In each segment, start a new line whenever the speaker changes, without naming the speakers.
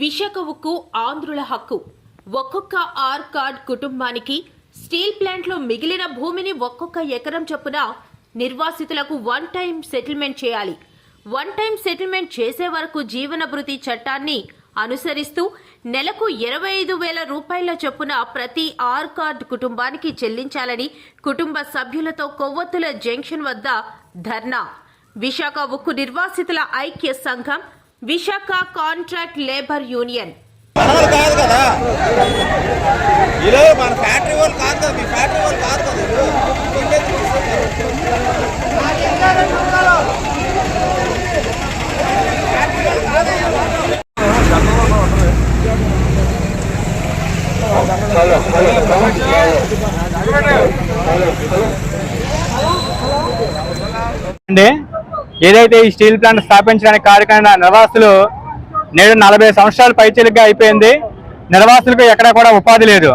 విశాఖ ఉక్కు ఆంధ్రుల హక్కు. ఒక్కొక్క ఆర్ కార్డ్ కుటుంబానికి స్టీల్ ప్లాంట్లో మిగిలిన భూమిని ఒక్కొక్క ఎకరం చొప్పున నిర్వాసితులకు వన్ టైం సెటిల్మెంట్ చేయాలి. వన్ టైం సెటిల్మెంట్ చేసే వరకు జీవనభృతి చట్టాన్ని అనుసరిస్తూ నెలకు ఇరవై ఐదు వేల రూపాయల చొప్పున ప్రతి ఆర్ కార్డ్ కుటుంబానికి చెల్లించాలని కుటుంబ సభ్యులతో కొవ్వొత్తుల జంక్షన్ వద్ద ధర్నా. విశాఖ ఉక్కు నిర్వాసితుల ఐక్య సంఘం విశాఖ కాంట్రాక్ట్ లేబర్ యూనియన్
మనవాళ్ళు కాదు కదా ఈరోజు మన ఫ్యాక్టరీ వాళ్ళు కాదు కదా మీ ఫ్యాక్టరీ వాళ్ళు కాదు కదా ఇది. ఇంకెందుకు తీసుకొచ్చారు?
అండి ఏదైతే ఈ స్టీల్ ప్లాంట్ స్థాపించడానికి కార్యక్రమ నిర్వాసులు నేడు నలభై సంవత్సరాలు పైచిలుగా అయిపోయింది. నిర్వాసులకు ఎక్కడ కూడా ఉపాధి లేదు.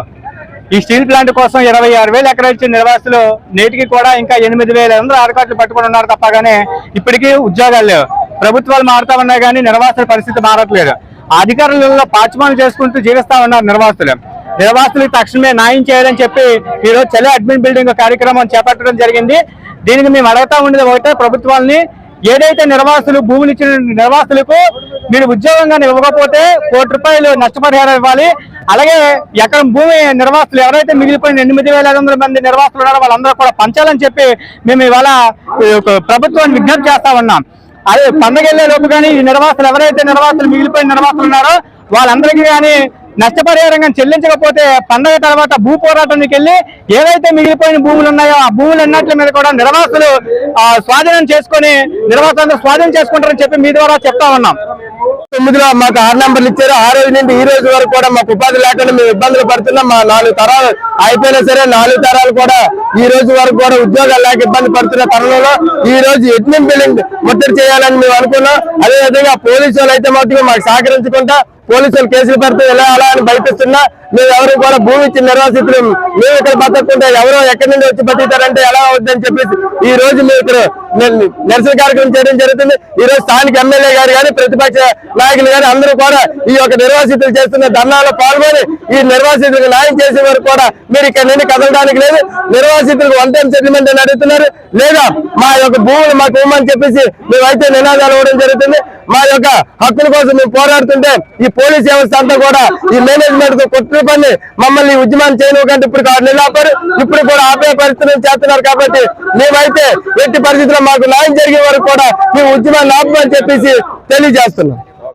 ఈ స్టీల్ ప్లాంట్ కోసం ఇరవై ఆరు వేలు ఎక్కడ ఇచ్చిన నిర్వాసులు నేటికి కూడా ఇంకా ఎనిమిది వేల అందరూ ఆరకాట్లు పట్టుకుని ఉన్నారు తప్పగానే ఇప్పటికీ ఉద్యోగాలు లేవు. ప్రభుత్వాలు మారుతా ఉన్నాయి కానీ నిర్వాసుల పరిస్థితి మారట్లేదు. అధికారులలో పాచమాలు చేసుకుంటూ జీవిస్తా ఉన్నారు నిర్వాసులు. నిర్వాసులకు తక్షణమే న్యాయం చేయాలని చెప్పి ఈరోజు చలో అడ్మిన్ బిల్డింగ్ కార్యక్రమం చేపట్టడం జరిగింది. దీనికి మేము అడుగుతా ఉండేది ఒకటే ప్రభుత్వాలని ఏదైతే నిర్వాసులు భూములు ఇచ్చిన నిర్వాసులకు మీరు ఉద్యోగంగా ఇవ్వకపోతే కోటి రూపాయలు నష్టపరిహారం ఇవ్వాలి. అలాగే ఎకరం భూమి నిర్వాసులు ఎవరైతే మిగిలిపోయిన ఎనిమిది వేల ఐదు వందల మంది నిర్వాసులు ఉన్నారో వాళ్ళందరూ కూడా పంచాలని చెప్పి మేము ఇవాళ ప్రభుత్వాన్ని విజ్ఞప్తి చేస్తా ఉన్నాం. అదే పండగ వెళ్ళే లోపు కానీ ఈ నిర్వాసులు ఎవరైతే నిర్వాసులు మిగిలిపోయిన నిర్వాసులు ఉన్నారో వాళ్ళందరికీ కానీ నష్టపరిహారంగా చెల్లించకపోతే పండగ తర్వాత భూ పోరాటానికి వెళ్ళి ఏవైతే మిగిలిపోయిన భూములు ఉన్నాయో ఆ భూములు అన్నట్ల మీద కూడా నిర్వాసులు ఆ, స్వాధీనం చేసుకొని నిర్వాసాలను స్వాధీనం చేసుకుంటారని చెప్పి మీ ద్వారా చెప్తా ఉన్నాం.
తొమ్మిదిలో మాకు ఆరు నెంబర్లు ఇచ్చారు. ఆ రోజు నుండి ఈ రోజు వరకు కూడా మాకు ఉపాధి లేకుండా మేము ఇబ్బందులు పడుతున్నాం. మా నాలుగు తరాలు అయిపోయినా సరే నాలుగు తరాలు కూడా ఈ రోజు వరకు కూడా ఉద్యోగాలు లేక ఇబ్బంది పడుతున్న తరుణంలో ఈ రోజు ఎడ్మిన్ బిల్డింగ్ ముట్టడి చేయాలని మేము అనుకున్నాం. అదే విధంగా పోలీసు వాళ్ళు అయితే మట్టుకు మాకు సహకరించకుండా పోలీసులు కేసులు పెడితే ఎలా అలా అని భయపిస్తున్నా. మేము ఎవరు కూడా భూమి ఇచ్చిన నిర్వాసితులు మేము ఇక్కడ బతకుంటే ఎవరో ఎక్కడి నుండి వచ్చి బతుకుతారంటే ఎలా అవుద్దని చెప్పేసి ఈ రోజు మేము ఇక్కడ నిరసన కార్యక్రమం చేయడం జరుగుతుంది. ఈ రోజు స్థానిక ఎమ్మెల్యే గారు కానీ ప్రతిపక్ష నాయకులు కానీ అందరూ కూడా ఈ యొక్క నిర్వాసితులు చేస్తున్న ధర్నాలో పాల్గొని ఈ నిర్వాసితులకు న్యాయం చేసే వరకు కూడా మీరు ఇక్కడ నుండి కదలడానికి లేదు. నిర్వాసితులకు వన్ టైం సెటిల్మెంట్ అని అడుగుతున్నారు. లేదా మా యొక్క భూములు మాకు ఇవ్వమని చెప్పేసి మేమైతే నినాదాలు ఇవ్వడం జరుగుతుంది. మా యొక్క హక్కుల కోసం మేము పోరాడుతుంటే ఈ పోలీస్ వ్యవస్థ అంతా కూడా ఈ మేనేజ్మెంట్కు కొట్టుకుని పని మమ్మల్ని ఉద్యమాన్ని చేయనివ్వకంటే ఇప్పుడు కాదు నిలాపారు ఇప్పుడు కూడా ఆపే పరిస్థితులు చేస్తున్నారు కాబట్టి మేమైతే ఎట్టి పరిస్థితుల్లో మాకు న్యాయం జరిగే వరకు కూడా మేము ఉద్యమాన్ని ఆపమని చెప్పేసి తెలియజేస్తున్నాం.